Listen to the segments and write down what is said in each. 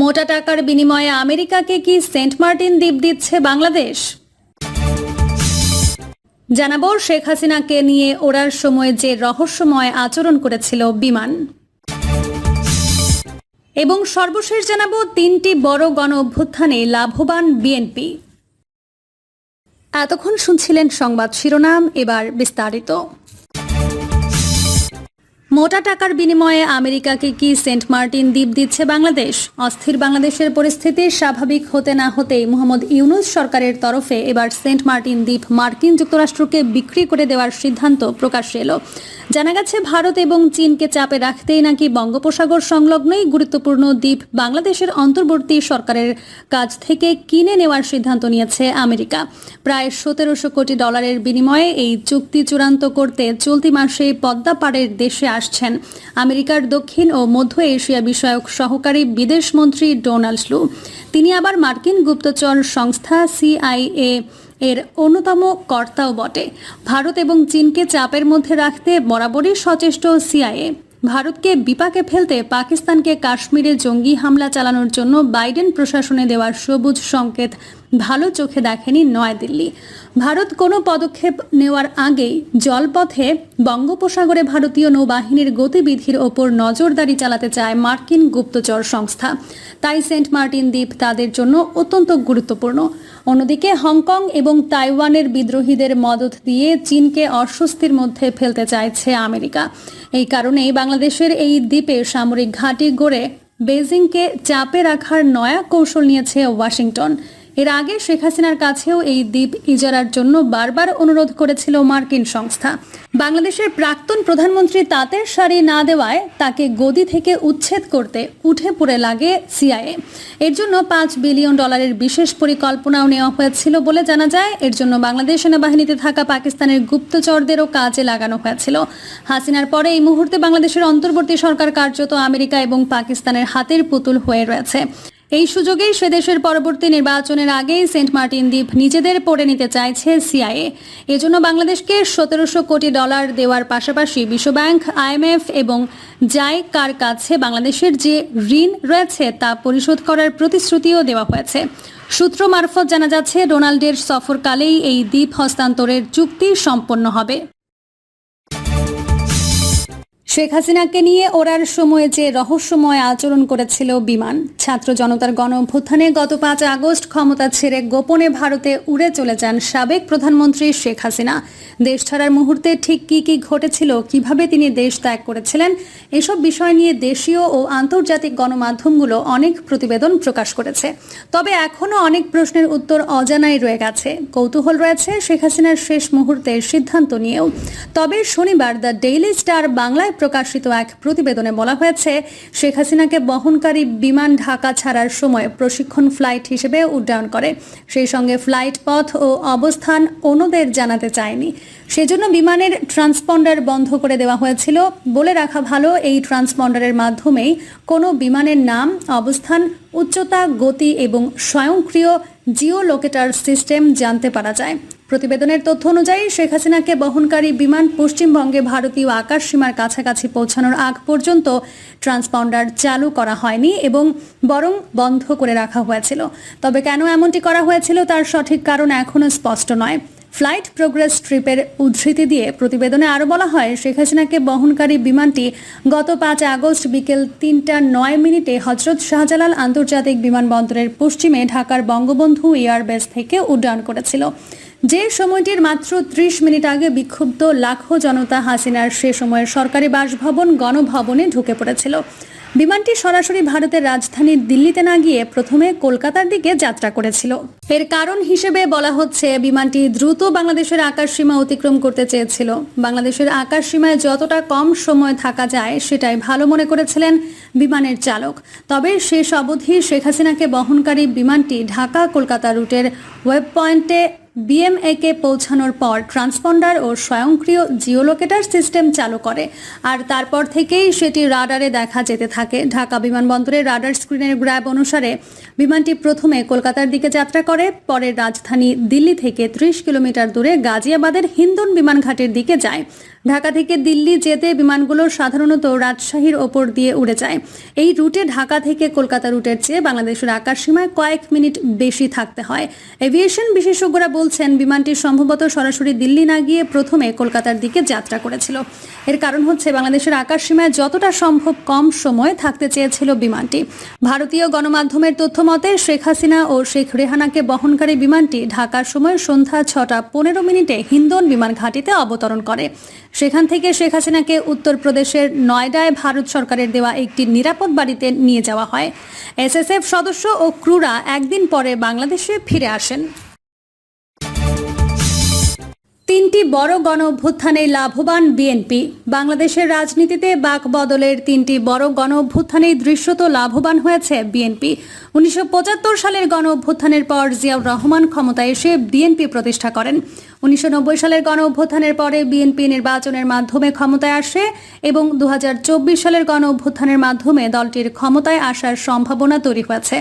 মোটা টাকার বিনিময়ে আমেরিকাকে কি সেন্ট মার্টিন দ্বীপ দিচ্ছে বাংলাদেশ? জানাব শেখ হাসিনাকে নিয়ে ওড়ার সময় যে রহস্যময় আচরণ করেছিল বিমান। এবং সর্বশেষ জানাব তিনটি বড় গণ অভ্যুত্থানে লাভবান বিএনপি। এতক্ষণ শুনছিলেন সংবাদ শিরোনাম, এবার বিস্তারিত। মোটা টাকার বিনিময়ে আমেরিকাকে কি সেন্ট মার্টিন দ্বীপ দিচ্ছে বাংলাদেশ? অস্থির বাংলাদেশের পরিস্থিতি স্বাভাবিক হতে না হতেই মোহাম্মদ ইউনুস সরকারের তরফে এবার সেন্ট মার্টিন দ্বীপ মার্কিন যুক্তরাষ্ট্রকে বিক্রি করে দেওয়ার সিদ্ধান্ত প্রকাশ্যে এলো। জানা গেছে, ভারত এবং চীনকে চাপে রাখতেই নাকি বঙ্গোপসাগর সংলগ্নই গুরুত্বপূর্ণ দ্বীপ বাংলাদেশের অন্তর্বর্তী সরকারের কাছ থেকে কিনে নেওয়ার সিদ্ধান্ত নিয়েছে আমেরিকা। প্রায় সতেরোশো কোটি ডলারের বিনিময়ে এই চুক্তি চূড়ান্ত করতে চলতি মাসে পদ্মা পাড়ের দেশে আসছেন। আমেরিকার দক্ষিণ ও মধ্য এশিয়া বিষয়ক সহকারী বিদেশমন্ত্রী ডোনাল্ড লু। তিনি আবার মার্কিন গুপ্তচর সংস্থা সিআইএ এর অন্যতম কর্তাও বটে। ভারত এবং চীনকে চাপের মধ্যে রাখতে বরাবরই সচেষ্ট সিআইএ। ভারতকে বিপাকে ফেলতে পাকিস্তানকে কাশ্মীরে জঙ্গি হামলা চালানোর জন্য বাইডেন প্রশাসনে দেওয়ার সবুজ সংকেত ভালো চোখে দেখেনি নয়াদিল্লি। ভারত কোনো পদক্ষেপ নেওয়ার আগেই জলপথে বঙ্গোপসাগরে ভারতীয় নৌবাহিনীর গতিবিধির ওপর নজরদারি চালাতে চায় মার্কিন গুপ্তচর সংস্থা। তাই সেন্ট মার্টিন দ্বীপ তাদের জন্য অত্যন্ত গুরুত্বপূর্ণ। অন্যদিকে হংকং এবং তাইওয়ানের বিদ্রোহীদের মদত দিয়ে চীনকে অস্বস্তির মধ্যে ফেলতে চাইছে আমেরিকা। এই কারণেই বাংলাদেশের এই দ্বীপে সামরিক ঘাঁটি গড়ে বেজিংকে চাপে রাখার নয়া কৌশল নিয়েছে ওয়াশিংটন। এর আগে শেখ হাসিনার কাছেও এই দ্বীপ ইজারার জন্য বারবার অনুরোধ করেছিল মার্কিন সংস্থা। বাংলাদেশের প্রাক্তন প্রধানমন্ত্রী তাঁতের শাড়ি না দেওয়ায় তাকে গদি থেকে উচ্ছেদ করতে উঠে পড়ে লাগে সিআইএ। এর জন্য পাঁচ বিলিয়ন ডলারের বিশেষ পরিকল্পনাও নেওয়া হয়েছিল বলে জানা যায়। এর জন্য বাংলাদেশ সেনাবাহিনীতে থাকা পাকিস্তানের গুপ্তচরদেরও কাজে লাগানো হয়েছিল। হাসিনার পরে এই মুহূর্তে বাংলাদেশের অন্তর্বর্তী সরকার কার্যত আমেরিকা এবং পাকিস্তানের হাতের পুতুল হয়ে রয়েছে। এই সুযোগেই সে দেশের পরবর্তী নির্বাচনের আগেই সেন্ট মার্টিন দ্বীপ নিজেদের পড়ে নিতে চাইছে সিআইএ। এজন্য বাংলাদেশকে সতেরোশো কোটি ডলার দেওয়ার পাশাপাশি বিশ্বব্যাংক, আইএমএফ এবং জাইকার কাছে বাংলাদেশের যে ঋণ রয়েছে তা পরিশোধ করার প্রতিশ্রুতিও দেওয়া হয়েছে। সূত্র মারফত জানা যাচ্ছে, ডোনাল্ডের সফরকালেই এই দ্বীপ হস্তান্তরের চুক্তি সম্পন্ন হবে। শেখ হাসিনাকে নিয়ে ওড়ার সময় যে রহস্যময় আচরণ করেছিল বিমান, ছাত্র জনতার গণ গত পাঁচ আগস্ট ক্ষমতা ছেড়ে গোপনে ভারতে উড়ে চলে যান সাবেক প্রধানমন্ত্রী শেখ হাসিনা। দেশ ছাড়ার মুহূর্তে ঠিক কি কি ঘটেছিল, কীভাবে তিনি দেশ ত্যাগ করেছিলেন, এসব বিষয় নিয়ে দেশীয় ও আন্তর্জাতিক গণমাধ্যমগুলো অনেক প্রতিবেদন প্রকাশ করেছে। তবে এখনও অনেক প্রশ্নের উত্তর অজানাই রয়ে গেছে। কৌতূহল রয়েছে শেখ হাসিনার শেষ মুহূর্তের সিদ্ধান্ত নিয়েও। তবে শনিবার দ্য ডেইলি স্টার বাংলায় প্রকাশিত এক প্রতিবেদনে বলা হয়েছে, শেখ হাসিনাকে বহনকারী বিমান ঢাকা ছাড়ার সময় প্রশিক্ষণ ফ্লাইট হিসেবে উড্ডয়ন করে। সেই সঙ্গে ফ্লাইট পথ ও অবস্থান অন্যদের জানাতে চায়নি। সেজন্য বিমানের ট্রান্সপন্ডার বন্ধ করে দেওয়া হয়েছিল। বলে রাখা ভালো, এই ট্রান্সপন্ডারের মাধ্যমেই কোনো বিমানের নাম, অবস্থান, উচ্চতা, গতি এবং স্বয়ংক্রিয় জিও লোকেটার সিস্টেম জানতে পারা যায়। প্রতিবেদনের তথ্য অনুযায়ী, শেখ হাসিনাকে বহনকারী বিমান পশ্চিমবঙ্গে ভারতীয় আকাশ সীমার কাছাকাছি পৌঁছানোর আগ পর্যন্ত ট্রান্সপন্ডার চালু করা হয়নি এবং বরং বন্ধ করে রাখা হয়েছিল। তবে কেন এমনটি করা হয়েছিল তার সঠিক কারণ এখনও স্পষ্ট নয়। ফ্লাইট প্রোগ্রেস ট্রিপের উদ্ধৃতি দিয়ে প্রতিবেদনে আরও বলা হয়, শেখ হাসিনাকে বহনকারী বিমানটি গত পাঁচ আগস্ট বিকেল তিনটা নয় মিনিটে হজরত শাহজালাল আন্তর্জাতিক বিমানবন্দরের পশ্চিমে ঢাকার বঙ্গবন্ধু এয়ারবেস থেকে উড্ডয়ন করেছিল। যে সময়টির মাত্র ত্রিশ মিনিট আগে বিক্ষুব্ধ লাখো জনতা হাসিনার সে সময়ের সরকারি বাসভবন গণভবনে ঢুকে পড়েছিল। বিমানটি সরাসরি ভারতের রাজধানী দিল্লিতে না গিয়ে প্রথমে কলকাতার দিকে যাত্রা করেছিল। এর কারণ হিসেবে বলা হচ্ছে, বিমানটি দ্রুত বাংলাদেশের আকাশ সীমা অতিক্রম করতে চেয়েছিল। বাংলাদেশের আকাশ সীমায় যতটা কম সময় থাকা যায়, সেটাই ভালো মনে করেছিলেন বিমানের চালক। তবে শেষ অবধি শেখ হাসিনাকে বহনকারী বিমানটি ঢাকা কলকাতা রুটের ওয়েব পয়েন্টে বিএমএকে পৌঁছানোর পর ট্রান্সপন্ডার ও স্বয়ংক্রিয় জিওলোকেটার সিস্টেম চালু করে। আর তারপর থেকেই সেটি রাডারে দেখা যেতে থাকে। ঢাকা বিমানবন্দরের রাডার স্ক্রিনের গ্র্যাব অনুসারে বিমানটি প্রথমে কলকাতার দিকে যাত্রা করে, পরে রাজধানী দিল্লি থেকে ত্রিশ কিলোমিটার দূরে গাজিয়াবাদের হিন্দন বিমান ঘাটের দিকে যায়। ঢাকা থেকে দিল্লি যেতে বিমানগুলো সাধারণত রাজশাহীর ওপর দিয়ে উড়ে যায়। এই রুটে ঢাকা থেকে কলকাতা রুটের চেয়ে বাংলাদেশের আকাশসীমায় কয়েক মিনিট বেশি থাকতে হয়। এভিয়েশন বিশেষজ্ঞরা বলছেন, বিমানটি সম্ভবত সরাসরি দিল্লি না গিয়ে প্রথমে কলকাতার দিকে যাত্রা করেছিল। এর কারণ হচ্ছে, বাংলাদেশের আকাশসীমায় যতটা সম্ভব কম সময় থাকতে চেয়েছিল বিমানটি। ভারতীয় গণমাধ্যমের তথ্য মতে, শেখ হাসিনা ও শেখ রেহানাকে বহনকারী বিমানটি ঢাকার সময় সন্ধ্যা ছটা পনেরো মিনিটে হিন্দন বিমান ঘাঁটিতে অবতরণ করে। সেখান থেকে শেখ হাসিনাকে উত্তরপ্রদেশের নয়ডায় ভারত সরকারের দেওয়া একটি নিরাপদ বাড়িতে নিয়ে যাওয়া হয়। এসএসএফ সদস্য ও ক্রুরা একদিন পরে বাংলাদেশে ফিরে আসেন। তিনটি বড় গণ অভ্যুত্থানে লাভবান বিএনপি। বাংলাদেশের রাজনীতিতে বাক বদলের তিনটি বড় গণ অভ্যুত্থানেই দৃশ্যত লাভবান হয়েছে বিএনপি। উনিশশো পঁচাত্তর সালের গণ অভ্যুত্থানের পর জিয়াউর রহমান ক্ষমতায় এসে বিএনপি প্রতিষ্ঠা করেন। উনিশশো নব্বই সালের গণ অভ্যুত্থানের পরে বিএনপি নির্বাচনের মাধ্যমে ক্ষমতায় আসে এবং দু হাজার চব্বিশ সালের গণ অভ্যুত্থানের মাধ্যমে দলটির ক্ষমতায় আসার সম্ভাবনা তৈরি হয়েছে।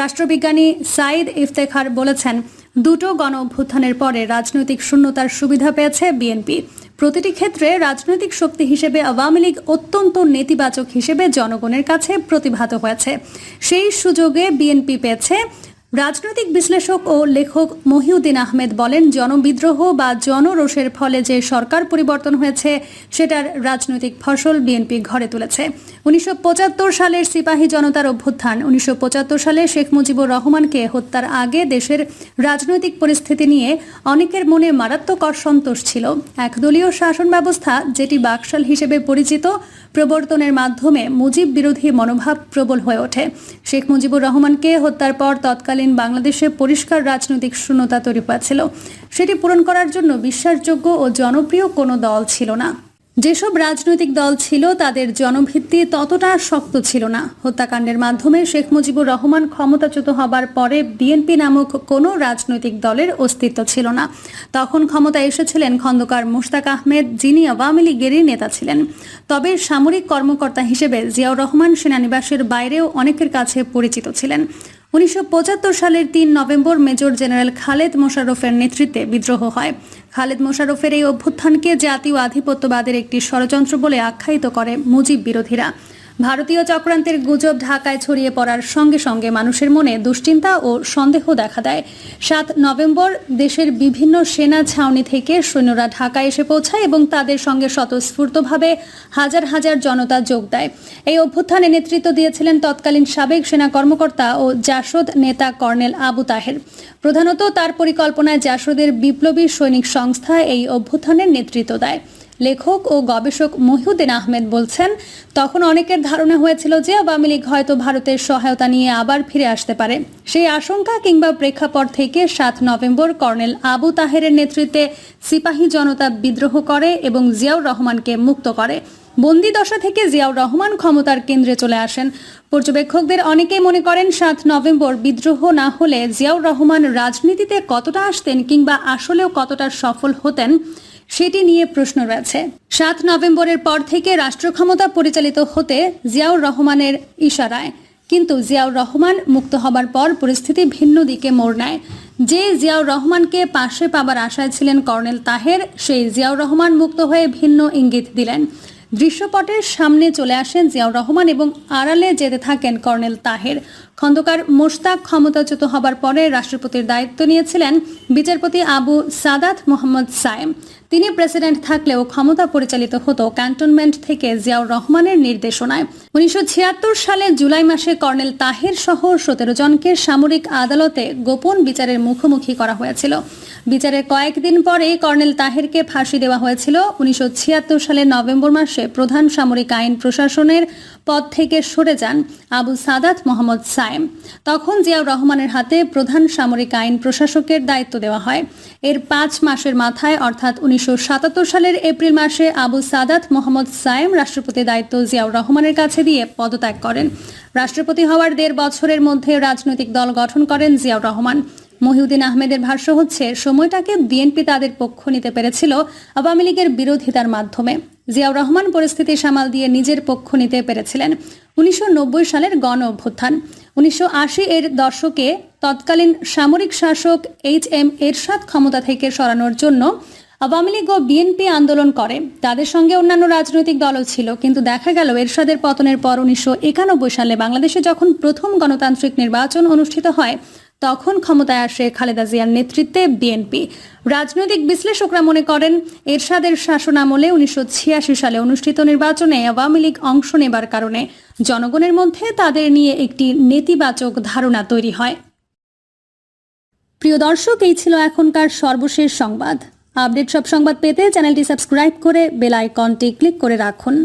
রাষ্ট্রবিজ্ঞানী সাইদ ইফতেখার বলেছেন দুটো গণ অভ্যুত্থানের পরে রাজনৈতিক শূন্যতার সুবিধা পেয়েছে বিএনপি। প্রতিটি ক্ষেত্রে রাজনৈতিক শক্তি হিসেবে আওয়ামী লীগ অত্যন্ত নেতিবাচক হিসেবে জনগণের কাছে প্রতিভাত হয়েছে। সেই সুযোগে বিএনপি পেয়েছে। রাজনৈতিক বিশ্লেষক ও লেখক মহিউদ্দিন আহমেদ বলেন, জনবিদ্রোহ বা জনরোষের ফলে যে সরকার পরিবর্তন হয়েছে, সেটার রাজনৈতিক ফসল বিএনপি ঘরে তুলেছে। উনিশশো পঁচাত্তর সালের সিপাহী জনতার অভ্যুত্থান, উনিশশো পঁচাত্তর সালে শেখ মুজিবুর রহমানকে হত্যার আগে দেশের রাজনৈতিক পরিস্থিতি নিয়ে অনেকের মনে মারাত্মক অসন্তোষ ছিল। একদলীয় শাসন ব্যবস্থা, যেটি বাকশাল হিসেবে পরিচিত, প্রবর্তনের মাধ্যমে মুজিব বিরোধী মনোভাব প্রবল হয়ে ওঠে। শেখ মুজিবুর রহমানকে হত্যার পর তৎকালীন বাংলাদেশে পরিষ্কার রাজনৈতিক শূন্যতা তৈরি হয়েছিল। সেটি পূরণ করার জন্য বিশ্বাসযোগ্য ও জনপ্রিয় কোনো দল ছিল না। যেসব রাজনৈতিক দল ছিল, তাদের জনভিত্তি ততটা শক্ত ছিল না। হত্যাকাণ্ডের মাধ্যমে শেখ মুজিবুর রহমান ক্ষমতাচ্যুত হবার পরে বিএনপি নামক কোনো রাজনৈতিক দলের অস্তিত্ব ছিল না। তখন ক্ষমতায় এসেছিলেন খন্দকার মোশতাক আহমেদ, যিনি আওয়ামী লীগেরই নেতা ছিলেন। তবে সামরিক কর্মকর্তা হিসেবে জিয়াউর রহমান সেনানিবাসের বাইরেও অনেকের কাছে পরিচিত ছিলেন। উনিশশো পঁচাত্তর সালের তিন নভেম্বর মেজর জেনারেল খালেদ মোশারফের নেতৃত্বে বিদ্রোহ হয়। খালেদ মোশারফের এই অভ্যুত্থানকে জাতীয় আধিপত্যবাদের একটি ষড়যন্ত্র বলে আখ্যায়িত করে মুজিব বিরোধীরা। ভারতীয় চক্রান্তের গুজব ঢাকায় ছড়িয়ে পড়ার সঙ্গে সঙ্গে মানুষের মনে দুশ্চিন্তা ও সন্দেহ দেখা দেয়। সাত নভেম্বর দেশের বিভিন্ন সেনা ছাউনি থেকে সৈন্যরা ঢাকায় এসে পৌঁছায় এবং তাদের সঙ্গে স্বতঃস্ফূর্তভাবে হাজার হাজার জনতা যোগ দেয়। এই অভ্যুত্থানে নেতৃত্ব দিয়েছিলেন তৎকালীন সাবেক সেনা কর্মকর্তা ও জাসদ নেতা কর্নেল আবু তাহের। প্রধানত তার পরিকল্পনায় জাসদের বিপ্লবী সৈনিক সংস্থা এই অভ্যুত্থানের নেতৃত্ব দেয়। লেখক ও গবেষক মহিউদ্দিন আহমেদ বলছেন, তখন অনেকের ধারণা হয়েছিল যে আওয়ামী লীগ হয়তো ভারতের সহায়তা নিয়ে আবার ফিরে আসতে পারে। সেই আশঙ্কা কিংবা প্রেক্ষাপট থেকে সাত নভেম্বর কর্নেল আবু তাহেরের নেতৃত্বে সিপাহী জনতা বিদ্রোহ করে এবং জিয়াউর রহমানকে মুক্ত করে। বন্দি দশা থেকে জিয়াউর রহমান ক্ষমতার কেন্দ্রে চলে আসেন। পর্যবেক্ষকদের অনেকেই মনে করেন, সাত নভেম্বর বিদ্রোহ না হলে জিয়াউর রহমান রাজনীতিতে কতটা আসতেন কিংবা আসলেও কতটা সফল হতেন সেটি নিয়ে প্রশ্ন রয়েছে। সাত নভেম্বরের পর থেকে রাষ্ট্র ক্ষমতা পরিচালিত হতে জিয়াউর রহমানের ইশারায়। কিন্তু জিয়াউর রহমান মুক্ত হবার পর পরিস্থিতি ভিন্ন দিকে মোড় নেয়। যে জিয়াউর রহমানকে পাশে পাবার আশায় ছিলেন কর্নেল তাহের, সেই জিয়াউর রহমান মুক্ত হয়ে ভিন্ন ইঙ্গিত দিলেন। দৃশ্যপটের সামনে চলে আসেন জিয়াউর রহমান এবং আড়ালে যেতে থাকেন কর্নেল তাহের। খন্দকার মোশতাক ক্ষমতাচ্যুত হবার পরে রাষ্ট্রপতির দায়িত্ব নিয়েছিলেন বিচারপতি আবু সাদাত মোহাম্মদ সায়েম। তিনি প্রেসিডেন্ট থাকলেও ক্ষমতা পরিচালিত হতো ক্যান্টনমেন্ট থেকে জিয়াউর রহমানের নির্দেশনায়। উনিশশো ছিয়াত্তর সালে জুলাই মাসে কর্নেল তাহের সহ সতেরো জনকে সামরিক আদালতে গোপন বিচারের মুখোমুখি করা হয়েছিল। বিচারের কয়েকদিন পরে কর্নেল তাহেরকে ফাঁসি দেওয়া হয়েছিল। উনিশশো সালের নভেম্বর মাসে প্রধান সামরিক আইন প্রশাসনের পদ থেকে সরে যান আবু সাদাত মোহাম্মদ সায়েম। তখন জিয়াউর রহমানের হাতে প্রধান সামরিক আইন প্রশাসকের দায়িত্ব দেওয়া হয়। এর পাঁচ মাসের মাথায়, অর্থাৎ উনিশশো সাতাত্তর সালের এপ্রিল মাসে আবু সাদাত মোহাম্মদ সায়েম রাষ্ট্রপতি দায়িত্ব জিয়াউর রহমানের কাছে দিয়ে পদত্যাগ করেন। রাষ্ট্রপতি হওয়ার দেড় বছরের মধ্যে রাজনৈতিক দল গঠন করেন জিয়াউর রহমান। মহিউদ্দিন আহমেদের ভাষ্য হচ্ছে, সময়টাকে বিএনপি তাদের পক্ষ নিতে পেরেছিল আওয়ামী লীগের বিরোধিতার মাধ্যমে। জিয়াউর রহমান পরিস্থিতি সামাল দিয়ে নিজের পক্ষ নিতে পেরেছিলেন উনিশশো নব্বই সালের গণ অভ্যুত্থান। উনিশশো এর দশকে তৎকালীন সামরিক শাসক এইচ এম এরশাদ ক্ষমতা থেকে সরানোর জন্য আওয়ামী লীগ ও বিএনপি আন্দোলন করে। তাদের সঙ্গে অন্যান্য রাজনৈতিক দলও ছিল, কিন্তু দেখা গেল এরশাদের পতনের পর উনিশশো একানব্বই সালে বাংলাদেশে যখন প্রথম গণতান্ত্রিক নির্বাচন অনুষ্ঠিত হয় তখন ক্ষমতায় আসে খালেদা জিয়ার নেতৃত্বে বিএনপি। রাজনৈতিক বিশ্লেষকরা মনে করেন, এরশাদের শাসনামলে উনিশশো ছিয়াশি সালে অনুষ্ঠিত নির্বাচনে আওয়ামী লীগ অংশ নেবার কারণে জনগণের মধ্যে তাদের নিয়ে একটি নেতিবাচক ধারণা তৈরি হয়। প্রিয় দর্শক, এই ছিল এখনকার সর্বশেষ সংবাদ। আপডেট সব সংবাদ পেতে চ্যানেলটি সাবস্ক্রাইব করে বেল আইকনটি ক্লিক করে রাখুন।